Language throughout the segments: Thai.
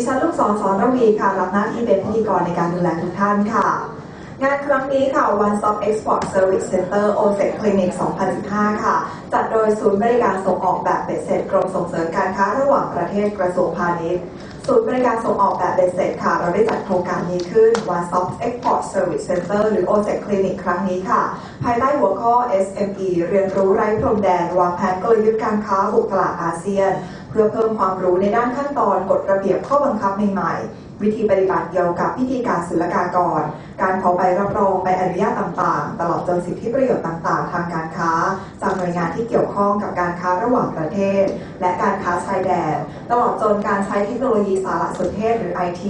ดิฉันลูกศรสอนระวีค่ะรับหน้าที่เป็นพิธีกรในการดูแลทุกท่านค่ะ งานครั้งนี้ค่ะ One Stop Export Service Center OSEC Clinic 2015 ค่ะ จัดโดยศูนย์บริการส่งออกแบบเป็ดเสร็จกรมส่งเสริมการค้าระหว่างประเทศกระทรวงพาณิชย์ ศูนย์บริการส่งออกแบบเบ็ดเสร็จค่ะ เราได้จัดโครงการนี้ขึ้น One Stop Export Service Center หรือ OSEC Clinic ครั้งนี้ค่ะ ภายใต้หัวข้อ SME เรียนรู้ไร้พรมแดน วางแผนกลยุทธ์การค้าบุกตลาดอาเซียน เพื่อเพิ่มความรู้ในด้านขั้นตอนกฎระเบียบข้อบังคับใหม่ๆ วิธีปฏิบัติเกี่ยวกับพิธีการศุลกากร การขอใบรับรองใบอนุญาตต่างๆ ตลอดจนสิทธิประโยชน์ต่างๆ ทางการค้า หน่วยงานที่เกี่ยวข้องกับการค้าระหว่างประเทศ และการค้าชายแดนตลอดจนการใช้เทคโนโลยีสารสนเทศหรือ IT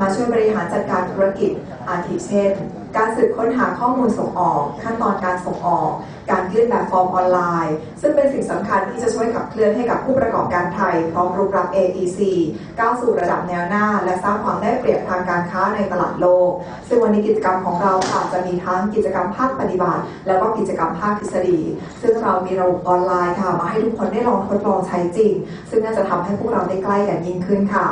มาช่วยบริหารจัดการธุรกิจอาทิเช่น การสืบค้นหาข้อมูลส่งออก ขั้นตอนการส่งออก การยื่นแบบฟอร์มออนไลน์ ซึ่งเป็นสิ่งสำคัญที่จะช่วยขับเคลื่อนให้กับผู้ประกอบการไทย พร้อมรุกรับ AEC ก้าวสู่ระดับแนวหน้า และสร้างความได้เปรียบทางการค้าในตลาดโลก ซึ่งวันนี้กิจกรรมของเราค่ะจะมีทั้งกิจกรรมภาคปฏิบัติ แล้วก็กิจกรรมภาคทฤษฎี ซึ่งเรามีระบบออนไลน์ค่ะมาให้ทุกคนได้ลองทดลองใช้จริง ซึ่งน่าจะทำให้พวกเราได้ใกล้กันยิ่งขึ้นค่ะ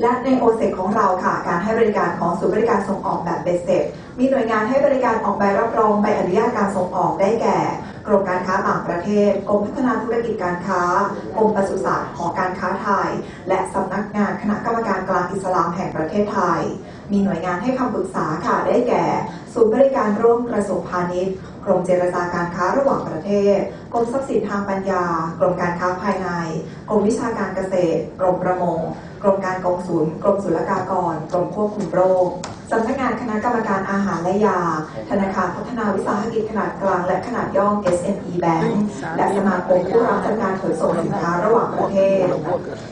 และในโอเซของเราค่ะ การให้บริการของศูนย์บริการส่งออกแบบเบสเซ็ตมีหน่วยงานให้บริการออกใบรับรองใบอนุญาตการส่งออกได้แก่กรมการค้าต่างประเทศ กรมพัฒนาธุรกิจการค้ากรมปศุสัตว์หอการค้าไทย และสำนักงานคณะกรรมการกลางอิสลามแห่งประเทศไทย มีหน่วยงานให้คำปรึกษาค่ะได้แก่ ศูนย์บริการร่วมกระทรวงพาณิชย์ กรมเจรจาการค้าระหว่างประเทศกรมทรัพย์สินทางปัญญา กรมการค้าภายใน กรมวิชาการเกษตร กรมประมง กรมการกงสุลกรมศุลกากร กรมควบคุมโรคสำนักงานคณะกรรมการอาหารและยา ธนาคารพัฒนาวิสาหกิจขนาดกลางและขนาดย่อม SME Bank และสมาคมผู้รับจัดการขนส่งสินค้าระหว่างประเทศ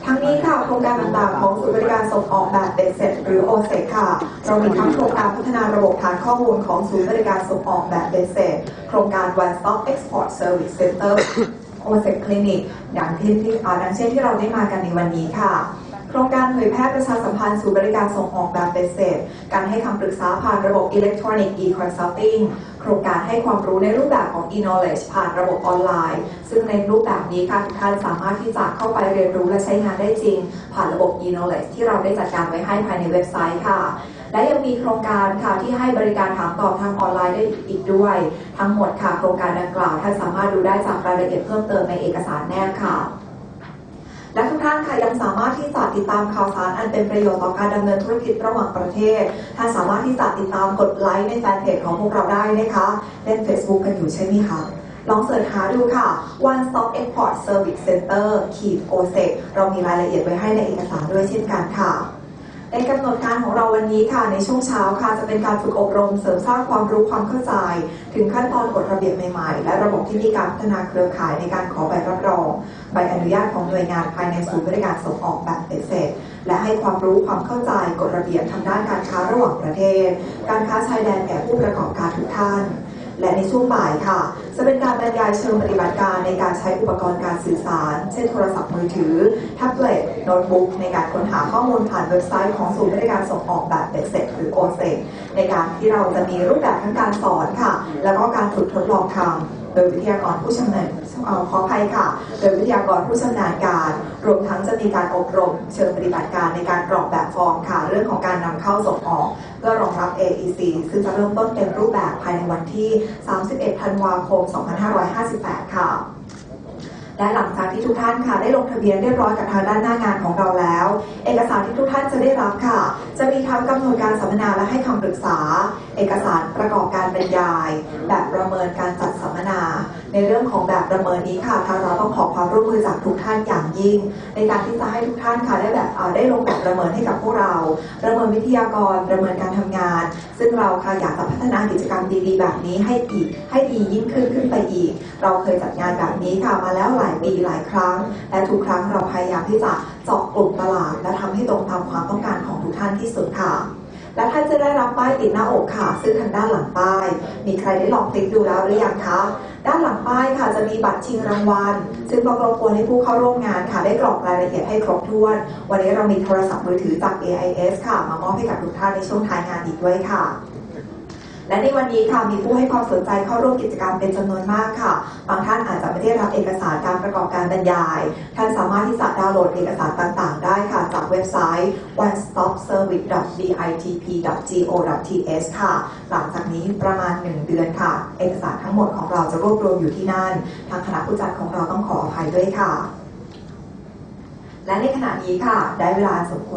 ทั้งนี้ค่ะโครงการต่างๆของศูนย์บริการส่งออกแบบเบ็ดเสร็จหรือ o s e ค่ะ เรามีทั้งโครงการพัฒนาระบบฐานข้อมูลของศูนย์บริการส่งออกแบบเบ็ดเสร็จโครงการ One Stop Export Service Center o s e Clinic อย่างที่ที่อาดังเช่นที่เราได้มากันในวันนี้ค่ะ โครงการเผยแพร่ประชาสัมพันธ์สู่บริการส่งออกแบบเป็นเสร็จการให้คำปรึกษาผ่านระบบ Electronic e-Consulting โครงการให้ความรู้ในรูปแบบของ e-knowledge ผ่านระบบออนไลน์ ซึ่งในรูปแบบนี้ค่ะทุกท่านสามารถที่จะเข้าไปเรียนรู้และใช้งานได้จริง ผ่านระบบ e-knowledge ที่เราได้จัดการไว้ให้ภายในเว็บไซต์ค่ะ และยังมีโครงการค่ะที่ให้บริการถามตอบทางออนไลน์ได้อีกด้วย ทั้งหมดค่ะโครงการดังกล่าวท่านสามารถดูได้จากรายละเอียดเพิ่มเติมในเอกสารแนบค่ะและทุกท่านค่ะยังสามารถที่จะติดตามข่าวสารอันเป็นประโยชน์ต่อการดำเนินธุรกิจระหว่างประเทศ ท่านสามารถที่จะติดตามกดไลค์ในแฟนเพจของพวกเราได้นะคะเล่น Facebook กันอยู่ใช่ไหมคะ ลองเสิร์ชหาดูค่ะ One Stop Export Service Center ขีด Ose เรามีรายละเอียดไว้ให้ในเอกสารด้วยเช่นกันค่ะ ในกำหนดการของเราวันนี้ค่ะในช่วงเช้าค่ะจะเป็นการฝึกอบรมเสริมสร้างความรู้ความเข้าใจ ถึงขั้นตอนกฎระเบียบใหม่ๆ และระบบที่มีการพัฒนาเครือข่ายในการขอใบรับรอง ใบอนุญาตของหน่วยงานภายในศูนย์บริการส่งออกแบบเบ็ดเสร็จ และให้ความรู้ความเข้าใจกฎระเบียบทางด้านการค้าระหว่างประเทศ การค้าชายแดนแก่ผู้ประกอบการทุกท่าน และในช่วงบ่ายค่ะ จะเป็นการบรรยายเชิงปฏิบัติการในการใช้อุปกรณ์การสื่อสาร เช่นโทรศัพท์มือถือ แท็บเล็ตโน้ตบุ๊กในการค้นหาข้อมูลผ่านเว็บไซต์ของศูนย์บริการส่งออกแบบเบ็ดเสร็จหรือโอเซในการที่เราจะมีรูปแบบทั้งการสอนค่ะ แล้วก็การฝึกทดลองทำ โดยวิทยากรผู้ชำนาญเอ่อขออภัยค่ะ โดยวิทยากรผู้ชำนาญการ รวมทั้งจะมีการอบรม เชิงปฏิบัติการในการกรอกแบบฟอร์มค่ะ เรื่องของการนำเข้าส่งออก เพื่อรองรับ AEC ซึ่งจะเริ่มต้นเต็มรูปแบบภายในวันที่ 31 ธันวาคม 2558 ค่ะและหลังจากที่ทุกท่านค่ะได้ลงทะเบียนเรียบร้อยกับทางด้านหน้างานของเราแล้ว เอกสารที่ทุกท่านจะได้รับค่ะ จะมีทั้งกำหนดการสัมมนาและให้คำปรึกษา เอกสารประกอบการบรรยาย แบบประเมินการจัด มนา ในเรื่องของแบบประเมินนี้ค่ะทางเราต้องขอความร่วมมือจากทุกท่านอย่างยิ่ง ในการที่จะให้ทุกท่านค่ะได้แบบได้ลงแบบประเมินให้กับพวกเรา ประเมินวิทยากรประเมินการทำงาน ซึ่งเราค่ะอยากจะพัฒนากิจกรรมดีๆ แบบนี้ให้อีก ให้ดียิ่งขึ้นขึ้นไปอีก เราเคยจัดงานแบบนี้ค่ะมาแล้วหลายปีหลายครั้ง และทุกครั้งเราพยายามที่จะเจาะกลุ่มตลาดและทำให้ตรงตามความต้องการของทุกท่านที่สุดค่ะ และท่านจะได้รับป้ายติดหน้าอกค่ะ ซึ่งทางด้านหลังป้าย มีใครได้ลองคลิกดูแล้วหรือยังคะ ด้านหลังป้ายค่ะจะมีบัตรชิงรางวัล ซึ่งเรารบกวนให้ผู้เข้าร่วมงานค่ะ ได้กรอกรายละเอียดให้ครบถ้วน วันนี้เรามีโทรศัพท์มือถือจาก AIS ค่ะ มามอบให้กับทุกท่านในช่วงท้ายงานอีกด้วยค่ะ และในวันนี้ค่ะมีผู้ให้ความสนใจเข้าร่วมกิจกรรมเป็นจำนวนมากค่ะ บางท่านอาจจะไม่ได้รับเอกสารการประกอบการบรรยาย ท่านสามารถที่จะดาวน์โหลดเอกสารต่างๆ ได้ค่ะ จากเว็บไซต์ onestopservice.bitp.go.th ค่ะ หลังจากนี้ประมาณ 1 เดือนค่ะ เอกสารทั้งหมดของเราจะรวบรวมอยู่ที่นั่น ทางคณะผู้จัดของเราต้องขออภัยด้วยค่ะ และในขณะนี้ค่ะ ได้เวลาสมควร